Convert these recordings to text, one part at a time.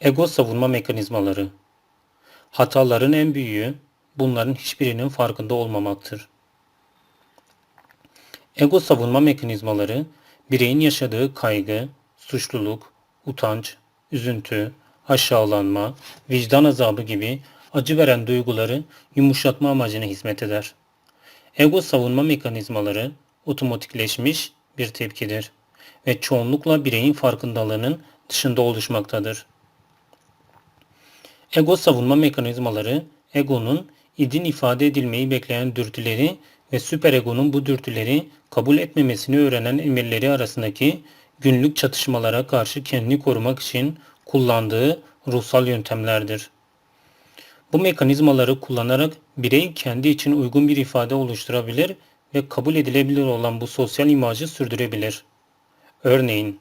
Ego savunma mekanizmaları. Hataların en büyüğü bunların hiçbirinin farkında olmamaktır. Ego savunma mekanizmaları bireyin yaşadığı kaygı, suçluluk, utanç, üzüntü, aşağılanma, vicdan azabı gibi acı veren duyguları yumuşatma amacına hizmet eder. Ego savunma mekanizmaları otomatikleşmiş bir tepkidir ve çoğunlukla bireyin farkındalığının dışında oluşmaktadır. Ego savunma mekanizmaları egonun idin ifade edilmeyi bekleyen dürtüleri ve süperegonun bu dürtüleri kabul etmemesini öğrenen emirleri arasındaki günlük çatışmalara karşı kendini korumak için kullandığı ruhsal yöntemlerdir. Bu mekanizmaları kullanarak birey kendi için uygun bir ifade oluşturabilir ve kabul edilebilir olan bu sosyal imajı sürdürebilir. Örneğin,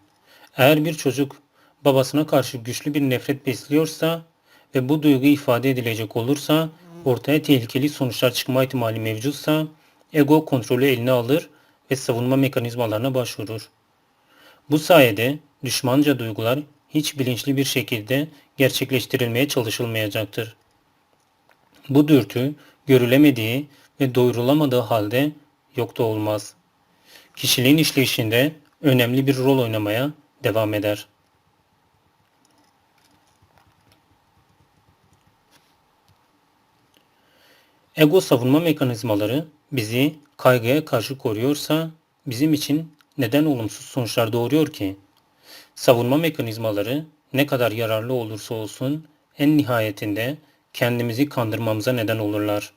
eğer bir çocuk babasına karşı güçlü bir nefret besliyorsa ve bu duygu ifade edilecek olursa ortaya tehlikeli sonuçlar çıkma ihtimali mevcutsa ego kontrolü eline alır ve savunma mekanizmalarına başvurur. Bu sayede düşmanca duygular hiç bilinçli bir şekilde gerçekleştirilmeye çalışılmayacaktır. Bu dürtü görülemediği ve doyurulamadığı halde yok da olmaz. Kişiliğin işleyişinde önemli bir rol oynamaya devam eder. Ego savunma mekanizmaları bizi kaygıya karşı koruyorsa bizim için neden olumsuz sonuçlar doğuruyor ki? Savunma mekanizmaları ne kadar yararlı olursa olsun en nihayetinde kendimizi kandırmamıza neden olurlar.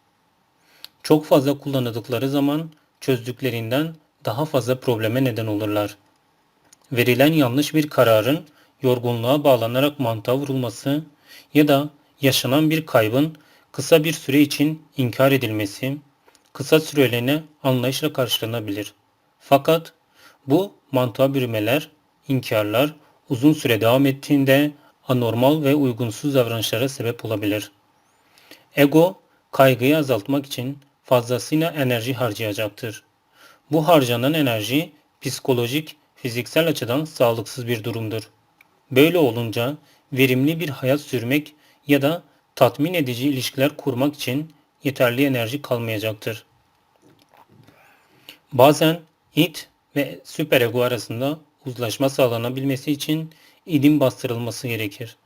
Çok fazla kullanıldıkları zaman çözdüklerinden daha fazla probleme neden olurlar. Verilen yanlış bir kararın yorgunluğa bağlanarak mantığa vurulması ya da yaşanan bir kaybın kısa bir süre için inkar edilmesi kısa süreliğine anlayışla karşılanabilir. Fakat bu mantığa bürümeler, inkarlar uzun süre devam ettiğinde anormal ve uygunsuz davranışlara sebep olabilir. Ego, kaygıyı azaltmak için fazlasıyla enerji harcayacaktır. Bu harcanan enerji psikolojik, fiziksel açıdan sağlıksız bir durumdur. Böyle olunca verimli bir hayat sürmek ya da tatmin edici ilişkiler kurmak için yeterli enerji kalmayacaktır. Bazen id ve süperego arasında uzlaşma sağlanabilmesi için idin bastırılması gerekir.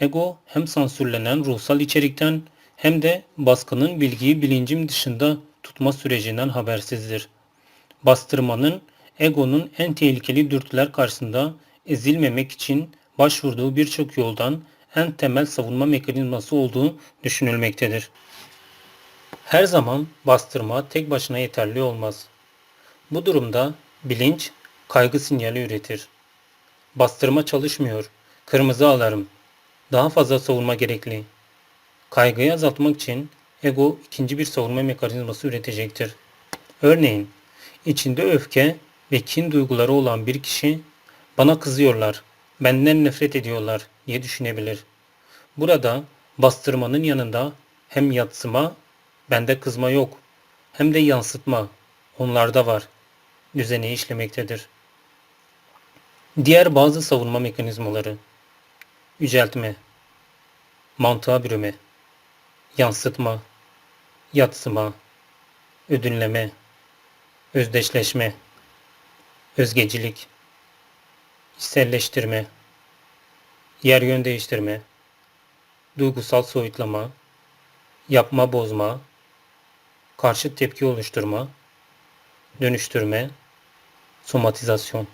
Ego hem sansürlenen ruhsal içerikten hem de baskının bilgiyi bilincim dışında tutma sürecinden habersizdir. Bastırmanın egonun en tehlikeli dürtüler karşısında ezilmemek için başvurduğu birçok yoldan en temel savunma mekanizması olduğu düşünülmektedir. Her zaman bastırma tek başına yeterli olmaz. Bu durumda bilinç kaygı sinyali üretir. Bastırma çalışmıyor. Kırmızı alarm. Daha fazla savunma gerekli. Kaygıyı azaltmak için ego ikinci bir savunma mekanizması üretecektir. Örneğin içinde öfke ve kin duyguları olan bir kişi bana kızıyorlar, benden nefret ediyorlar diye düşünebilir. Burada bastırmanın yanında hem yatsıma, bende kızma yok, hem de yansıtma, onlarda var, düzeni işlemektedir. Diğer bazı savunma mekanizmaları yüceltme, mantığa bürüme, yansıtma, yatsıma, ödünleme, özdeşleşme, özgecilik, içselleştirme, yer yön değiştirme, duygusal soyutlama, yapma bozma, karşı tepki oluşturma, dönüştürme, somatizasyon.